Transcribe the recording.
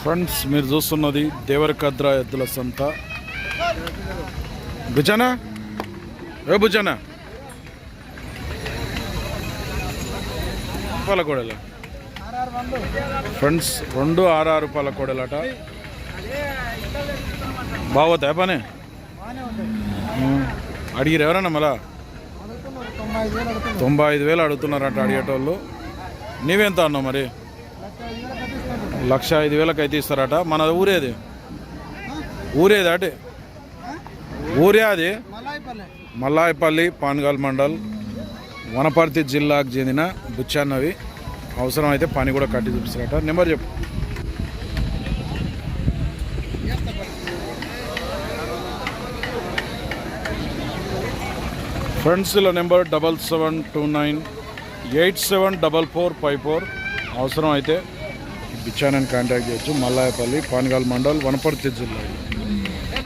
Friends మీరు చూస్తున్నది దేవరకద్ర ఎద్దుల సంత. భుజనా? ఏ భుజన? రూపాయల ఫ్రెండ్స్ రెండు ఆర్ఆర్ పాలకోడలట. కోడలట బాగోతాయి పని? అడిగిరు ఎవరన్నా మళ్ళా? తొంభై ఐదు వేలు అడుగుతున్నారట అడిగేటోళ్ళు. నీవెంత అన్నావు మరి? లక్ష ఐదు వేలకు అయితే ఇస్తారట. మన ఊరేది ఊరేది అటే? ఊరే అది? మల్లాయపల్లి పాన్గాల్ మండల్. వనపర్తి జిల్లాకు చెందిన బుచ్చాన్నవి. అవసరం అయితే పని కూడా కట్టి చూపిస్తారట. నెంబర్ చెప్పు. ఫ్రెండ్స్ల number double seven two nine eight seven double four five four. అవసరం అయితే బిచ్చానని కాంటాక్ట్ చేయొచ్చు. మల్లాయపల్లి పానగాల్ మండల్ వనపర్తి జిల్లా